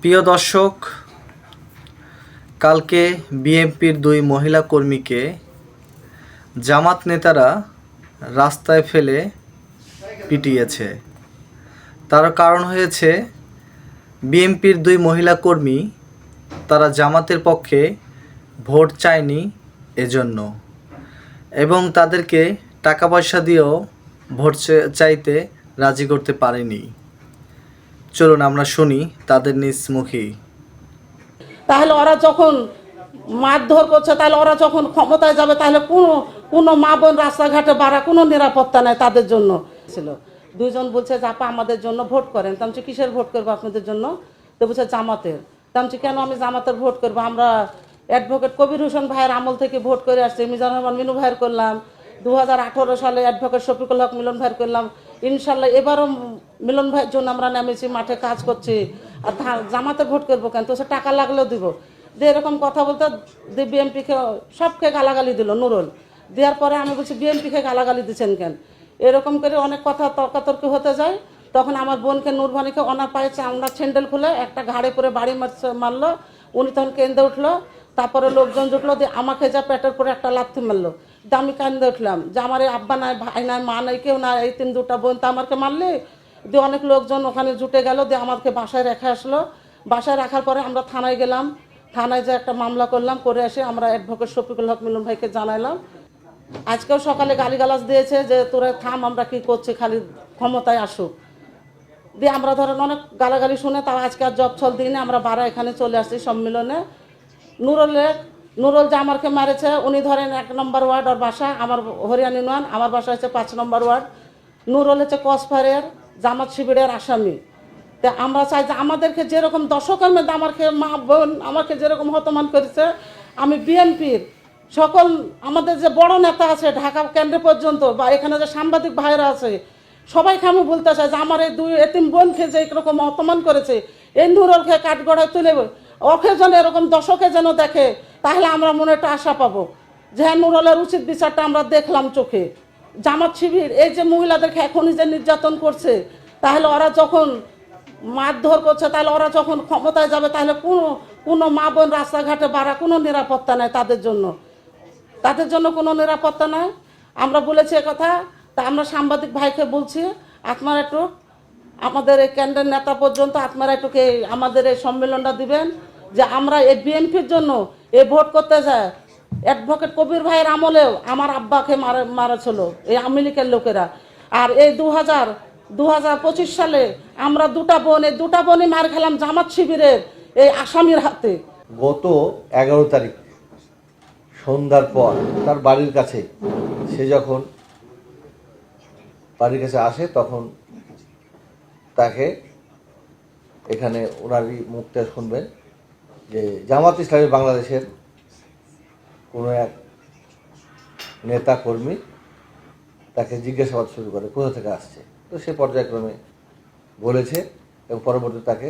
প্রিয় দর্শক, কালকে বিএনপির দুই মহিলা কর্মীকে জামাত নেতারা রাস্তায় ফেলে পিটিয়েছে। তার কারণ হয়েছে, বিএনপির দুই মহিলা কর্মী তারা জামাতের পক্ষে ভোট চায়নি এজন্য এবং তাদেরকে টাকা পয়সা দিয়েও ভোট চাইতে রাজি করতে পারেনি। চলুন আমরা শুনি তাদের নিজ মুখেই। তাহলে ওরা যখন মারধর করছে, তাহলে ওরা যখন ক্ষমতায় যাবে, তাহলে কোনো কোনো মা বোন রাস্তাঘাটে বাড়া কোনো নিরাপত্তা নাই তাদের জন্য। ছিল। দুইজন বলছে, যে আপা, আমাদের জন্য ভোট করেন। তো আমি কিসের ভোট করব আপনাদের জন্য? তো বলছে, জামাতের। তো আমি কেন আমি জামাতের ভোট করব? আমরা অ্যাডভোকেট কবির হোসেন ভাইয়ের আমল থেকে ভোট করে আসছি। মিজানুর রহমান মিনু ভাইয়ের করলাম। দু হাজার আঠারো সালে অ্যাডভোকেট শফিকুল হক মিলন ভাইয়ের করলাম। ইনশাল্লাহ এবারও মিলন ভাইয়ের জন্য আমরা নেমেছি, মাঠে কাজ করছি, আর জামাতে ভোট করব কেন? তো সে টাকা লাগলেও দিব। দিয়ে এরকম কথা বলতে দিয়ে বিএনপিকে সবকে গালাগালি দিল, নুরুল। দেওয়ার পরে আমি বলছি, বিএনপিকে গালাগালি দিচ্ছেন কেন? এরকম করে অনেক কথা তর্কাতর্কি হতে যায়। তখন আমার বোনকে নূরবাণীকে অনার পায়ে চামড়া ছেন্ডেল খুলে একটা ঘাড়ে পরে বাড়ি মারলো। উনি তখন কেন্দ্রে উঠল। তারপরে লোকজন জুটলো, দিয়ে আমাকে যা পেটের পরে একটা লাথি মারলো। দিয়ে আমি কান্দে উঠলাম যে আমার আব্বা নাই, ভাই নাই, মা নাই, কেউ নাই, এই তিন দুটা বোন তো আমাকে মারলে? দিয়ে অনেক লোকজন ওখানে জুটে গেল দিয়ে আমাকে বাসায় রেখে আসলো। বাসায় রাখার পরে আমরা থানায় গেলাম। থানায় যে একটা মামলা করলাম, করে এসে আমরা অ্যাডভোকেট শফিকুল হক মিলন ভাইকে জানাইলাম। আজকেও সকালে গালিগালাজ দিয়েছে যে, তোরা থাম, আমরা কি করছি? খালি ক্ষমতায় আসুক। দিয়ে আমরা ধরেন অনেক গালাগালি শুনে তাও আজকে আর জব ছল দিনে আমরা বারা এখানে চলে আসছি সম্মেলনে। নুরলে নুরুল আমাকে মারেছে, উনি ধরেন এক নম্বর ওয়ার্ড ওর বাসা, আমার হরিয়ানি নন আমার বাসা হচ্ছে পাঁচ নম্বর ওয়ার্ড। নুরুল হচ্ছে কসফারের জামাত শিবিরের আসামি। তা আমরা চাই যে আমাদেরকে যেরকম দশকের মধ্যে আমাকে মা বোন আমাকে যেরকম হতমান করেছে, আমি বিএনপির সকল আমাদের যে বড় নেতা আছে ঢাকা কেন্দ্র পর্যন্ত বা এখানে যে সাংবাদিক ভাইরা আছে, সবাইকে আমি বলতে চাই যে আমার এই দুই এতিম বোনকে যে এরকম অপমান করেছে, এই নুরলকে কাঠগড়ায় তুলে ওকে যেন এরকম দশকে যেন দেখে, তাহলে আমরা মনে একটা আশা পাবো। যে হ্যাঁ নুরলের উচিত বিচারটা আমরা দেখলাম চোখে। জামাত শিবির, এই যে মহিলাদেরকে এখনই যে নির্যাতন করছে, তাহলে ওরা যখন মারধর করছে, তাহলে ওরা যখন ক্ষমতায় যাবে, তাহলে কোনো কোনো মা বোন রাস্তাঘাটে বাড়া, কোনো নিরাপত্তা নেই তাদের জন্য। তাদের জন্য কোনো নিরাপত্তা নাই। আমরা বলেছি কথা তা আমরা সাংবাদিক ভাইকে বলছি, আপনারা একটু আমাদের এই কেন্দ্রের নেতা পর্যন্ত আপনারা একটু কে আমাদের এই সম্মেলনটা দিবেন? যে আমরা এই বিএনপির জন্য এই ভোট করতে যায় অ্যাডভোকেট কবির ভাইয়ের আমলেও আমার আব্বাকে মারা মারা এই লীগের লোকেরা। আর এই দু হাজার, দু সালে আমরা দুটা বোন, এই দুটা বোনই মার খেলাম জামাত শিবিরের এই আসামির হাতে। গত এগারো তারিখ, সন্ধ্যার পর তার বাড়ির কাছে সে যখন বাড়ির কাছে আসে, তখন এখানে ওনারই মুখটা শুনবেন যে জামাত ইসলামী বাংলাদেশের কোনো এক নেতা কর্মী তাকে জিজ্ঞাসাবাদ শুরু করে, কোথা থেকে আসছে? তো সে পর্যায়ক্রমে বলেছে এবং পরবর্তী তাকে